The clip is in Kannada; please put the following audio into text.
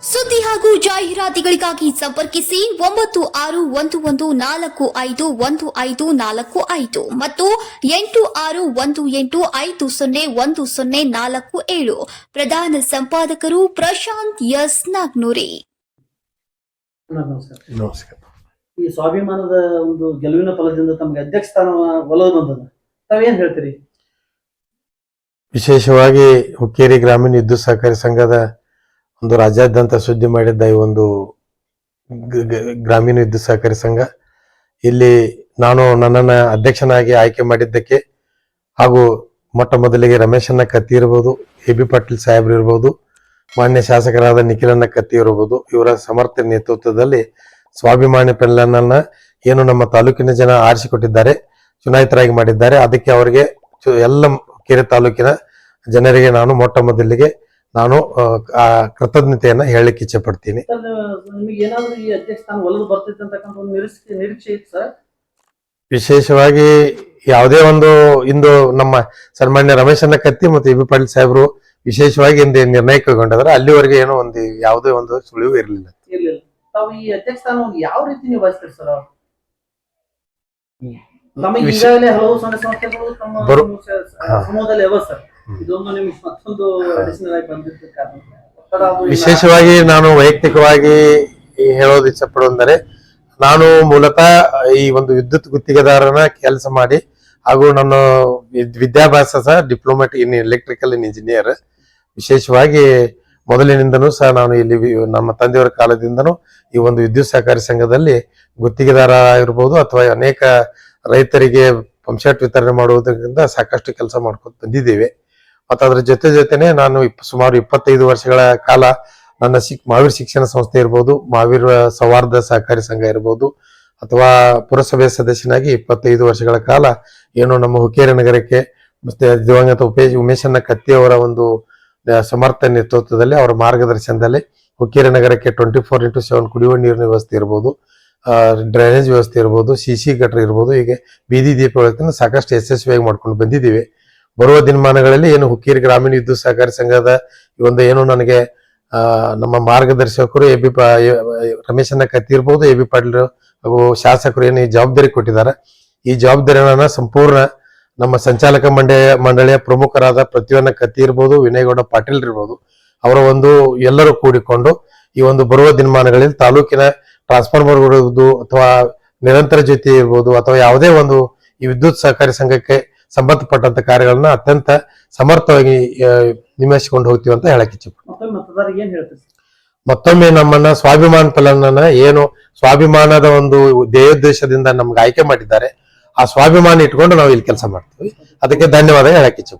ಸುದ್ದಿ ಹಾಗೂ ಜಾಹೀರಾತುಗಳಿಗಾಗಿ ಸಂಪರ್ಕಿಸಿ ಒಂಬತ್ತು ಆರು ಒಂದು ಒಂದು ನಾಲ್ಕು ಐದು ಒಂದು ಐದು ನಾಲ್ಕು ಐದು ಮತ್ತು ಎಂಟು ಆರು ಒಂದು ಎಂಟು ಐದು ಸೊನ್ನೆ ಒಂದು ಸೊನ್ನೆ ನಾಲ್ಕು ಏಳು. ಪ್ರಧಾನ ಸಂಪಾದಕರು ಪ್ರಶಾಂತ್ ಎಸ್ ನಾಗ್ನೂರಿ. ಅಣ್ಣ, ನಮಸ್ಕಾರ. ನಮಸ್ಕಾರ. ಈ ಸ್ವಾಭಿಮಾನದ ಒಂದು ಗೆಲುವಿನ ಫಲದಿಂದ ತಮಗೆ ಅಧ್ಯಕ್ಷ ಸ್ಥಾನ ಒಲವು ಬಂದದ. ತಾವೇನ್ ಹೇಳ್ತೀರಿ? ವಿಶೇಷವಾಗಿ ಹುಕ್ಕೇರಿ ಗ್ರಾಮೀಣ ವಿದ್ಯುತ್ ಸಹಕಾರಿ ಸಂಘದ ಒಂದು ರಾಜ್ಯಾದ್ಯಂತ ಸುದ್ದಿ ಮಾಡಿದ್ದ ಈ ಒಂದು ಗ್ರಾಮೀಣ ವಿದ್ಯುತ್ ಸಹಕಾರಿ ಸಂಘ. ಇಲ್ಲಿ ನಾನು ನನ್ನನ್ನು ಅಧ್ಯಕ್ಷನಾಗಿ ಆಯ್ಕೆ ಮಾಡಿದ್ದಕ್ಕೆ ಹಾಗೂ ಮೊಟ್ಟ ಮೊದಲಿಗೆ ರಮೇಶನ್ನ ಕತ್ತಿ ಇರ್ಬೋದು, ಎ ಬಿ ಪಾಟೀಲ್ ಸಾಹೇಬ್ರು ಇರ್ಬೋದು, ಮಾನ್ಯ ಶಾಸಕರಾದ ನಿಖಿಲನ್ನ ಕತ್ತಿ ಇರಬಹುದು ಇವರ ಸಮರ್ಥ ನೇತೃತ್ವದಲ್ಲಿ ಸ್ವಾಭಿಮಾನಿ ಪೆನ್ಲನ್ನ ಏನು ನಮ್ಮ ತಾಲೂಕಿನ ಜನ ಆರಿಸಿಕೊಟ್ಟಿದ್ದಾರೆ, ಚುನಾಯಿತರಾಗಿ ಮಾಡಿದ್ದಾರೆ. ಅದಕ್ಕೆ ಅವರಿಗೆ ಎಲ್ಲ ಕೆರೆ ತಾಲೂಕಿನ ಜನರಿಗೆ ನಾನು ಮೊಟ್ಟ ಮೊದಲಿಗೆ ನಾನು ಆ, ಕೃತಜ್ಞತೆಯನ್ನ ಹೇಳಲಿಕ್ಕೆ ಇಚ್ಛೆ ಪಡ್ತೀನಿ ಸರ್ ನಿಮಗೆ ಏನಾದ್ರು ಈ ಅಧ್ಯಕ್ಷ ಸ್ಥಾನ ಒಲವು ಬರ್ತೈತೆ ಒಂದು ನಿರೀಕ್ಷೆ ನಿರೀಕ್ಷೆ ಇತ್ತು ಸರ್? ವಿಶೇಷವಾಗಿ ಯಾವುದೇ ಒಂದು ಇಂದು ನಮ್ಮ ಸನ್ಮಾನ್ಯ ರಮೇಶನ ಕತ್ತಿ ಮತ್ತು ಇಬಿ ಬಿ ಪಾಟೀಲ್ ಸಾಹೇಬರು ವಿಶೇಷವಾಗಿ ಇಂದು ನಿರ್ಣಯ ಕೈಗೊಂಡಿದ್ರೆ ಅಲ್ಲಿವರೆಗೆ ಏನೋ ಒಂದು ಯಾವುದೇ ಒಂದು ಸುಳಿವು ಇರಲಿಲ್ಲ. ಇರ್ಲಿಲ್ಲ. ತಾವು ಈ ಅಧ್ಯಕ್ಷ ಸ್ಥಾನ ಯಾವ ರೀತಿ ಸರ್ ಈಗಾಗಲೇ ಹಲವು ಸಂಘ ಸಂಸ್ಥೆಗಳು ತಮ್ಮ. ಸಮೂಹದಲ್ಲಿ ಸರ್. ಇದೊಂದು ನಿಮ್ಗೆ ಮತ್ತೊಂದು ಅಡಿಷನಲ್ ಆಗಿ ಬಂದಿದ್ದ ಕಾರಣ. ಒತ್ತಡ ಅದು ಇಲ್ಲ. ವಿಶೇಷವಾಗಿ ನಾನು ವೈಯಕ್ತಿಕವಾಗಿ ಹೇಳೋದು ಇಷ್ಟಪಡುವಂದರೆ ನಾನು ಮೂಲತಃ ಈ ಒಂದು ವಿದ್ಯುತ್ ಗುತ್ತಿಗೆದಾರನ ಕೆಲಸ ಮಾಡಿ ಹಾಗೂ ನನ್ನ ವಿದ್ಯಾಭ್ಯಾಸ ಸಹ diploma in electrical in engineer ವಿಶೇಷವಾಗಿ ಮೊದಲಿನಿಂದನೂ ಸಹ ನಾನು ಇಲ್ಲಿ ವಿ- ನಮ್ಮ ತಂದೆಯವರ ಕಾಲದಿಂದನೂ ಈ ಒಂದು ವಿದ್ಯುತ್ ಸಹಕಾರಿ ಸಂಘದಲ್ಲಿ ಗುತ್ತಿಗೆದಾರ ಆಗಿರ್ಬೋದು ಅಥವಾ ಅನೇಕ ರೈತರಿಗೆ ಪಂಪ್ಸೆಟ್ ವಿತರಣೆ ಮಾಡುವುದರಿಂದ ಸಾಕಷ್ಟು ಕೆಲಸ ಮಾಡ್ಕೊಂಡು ಬಂದಿದ್ದೇವೆ. ಮತ್ತು ಅದರ ಜೊತೆ ಜೊತೆನೆ ನಾನು ಸುಮಾರು ಇಪ್ಪತ್ತೈದು ವರ್ಷಗಳ ಕಾಲ ನನ್ನ ಶಿಕ್ ಮಹಾವೀರ್ ಶಿಕ್ಷಣ ಸಂಸ್ಥೆ ಇರ್ಬೋದು ಮಹಾವೀರ್ ಸೌಹಾರ್ದ ಸಹಕಾರಿ ಸಂಘ ಇರ್ಬೋದು, ಅಥವಾ ಪುರಸಭೆ ಸದಸ್ಯನಾಗಿ ಇಪ್ಪತ್ತೈದು ವರ್ಷಗಳ ಕಾಲ ಏನು ನಮ್ಮ ಹುಕ್ಕೇರಿ ನಗರಕ್ಕೆ ಮತ್ತೆ ದಿವಂಗತ ಉಪೇಶ್ ಉಮೇಶನ್ನ ಕತ್ತಿ ಅವರ ಒಂದು ಸಮರ್ಥ ನೇತೃತ್ವದಲ್ಲಿ, ಅವರ ಮಾರ್ಗದರ್ಶನದಲ್ಲಿ ಹುಕ್ಕೇರಿ ನಗರಕ್ಕೆ ಟ್ವೆಂಟಿ ಫೋರ್ ಇಂಟು ಸೆವೆನ್ ಕುಡಿಯುವ ನೀರಿನ ವ್ಯವಸ್ಥೆ ಇರ್ಬೋದು ಡ್ರೈನೇಜ್ ವ್ಯವಸ್ಥೆ ಇರ್ಬೋದು, ಸಿ ಸಿ ಗಟ್ರ ಇರ್ಬೋದು, ಹೀಗೆ ಬೀದಿ ದೀಪ ಸಾಕಷ್ಟು ಯಶಸ್ವಿಯಾಗಿ ಮಾಡ್ಕೊಂಡು ಬಂದಿದ್ದೀವಿ. ಬರುವ ದಿನಮಾನಗಳಲ್ಲಿ ಏನು ಹುಕ್ಕೇರಿ ಗ್ರಾಮೀಣ ವಿದ್ಯುತ್ ಸಹಕಾರಿ ಸಂಘದ ಈ ಒಂದು ಏನು ನನಗೆ ನಮ್ಮ ಮಾರ್ಗದರ್ಶಕರು ಎ ಬಿ ಪಾ ಅನ್ನ ರಮೇಶನ್ನ ಕತ್ತಿ ಇರ್ಬೋದು, ಎ ಬಿ ಪಾಟೀಲ್ ಹಾಗೂ ಶಾಸಕರು ಏನು ಈ ಜವಾಬ್ದಾರಿ ಕೊಟ್ಟಿದ್ದಾರೆ. ಈ ಜವಾಬ್ದಾರಿಯನ್ನ ಸಂಪೂರ್ಣ ನಮ್ಮ ಸಂಚಾಲಕ ಮಂಡಳಿಯ ಮಂಡಳಿಯ ಪ್ರಮುಖರಾದ ಪ್ರತಿಯೊಂದ ಕತ್ತಿ ಇರ್ಬೋದು, ವಿನಯಗೌಡ ಪಾಟೀಲ್ ಇರ್ಬೋದು, ಅವರ ಒಂದು ಎಲ್ಲರೂ ಕೂಡಿಕೊಂಡು ಈ ಒಂದು ಬರುವ ದಿನಮಾನಗಳಲ್ಲಿ ತಾಲೂಕಿನ ಟ್ರಾನ್ಸ್ಫಾರ್ಮರ್ ಇರ್ಬೋದು ಅಥವಾ ನಿರಂತರ ಜ್ಯೋತಿ ಇರ್ಬೋದು ಅಥವಾ ಯಾವುದೇ ಒಂದು ಈ ವಿದ್ಯುತ್ ಸಹಕಾರಿ ಸಂಘಕ್ಕೆ ಸಂಬಂಧಪಟ್ಟಂತ ಕಾರ್ಯಗಳನ್ನ ಅತ್ಯಂತ ಸಮರ್ಥವಾಗಿ ನಿಮಿಸಿಕೊಂಡು ಹೋಗ್ತೀವಿ ಅಂತ ಹೇಳಕ್ ಇಚ್ಛೆ ಮತ್ತೊಮ್ಮೆ ನಮ್ಮನ್ನ ಸ್ವಾಭಿಮಾನ ಫಲನ ಏನು ಸ್ವಾಭಿಮಾನದ ಒಂದು ದೇಹೋದ್ದೇಶದಿಂದ ನಮ್ಗೆ ಆಯ್ಕೆ ಮಾಡಿದ್ದಾರೆ. ಆ ಸ್ವಾಭಿಮಾನ ಇಟ್ಕೊಂಡು ನಾವು ಇಲ್ಲಿ ಕೆಲಸ ಮಾಡ್ತೀವಿ. ಅದಕ್ಕೆ ಧನ್ಯವಾದ ಹೇಳಕ್ ಇಚ್ಛೆ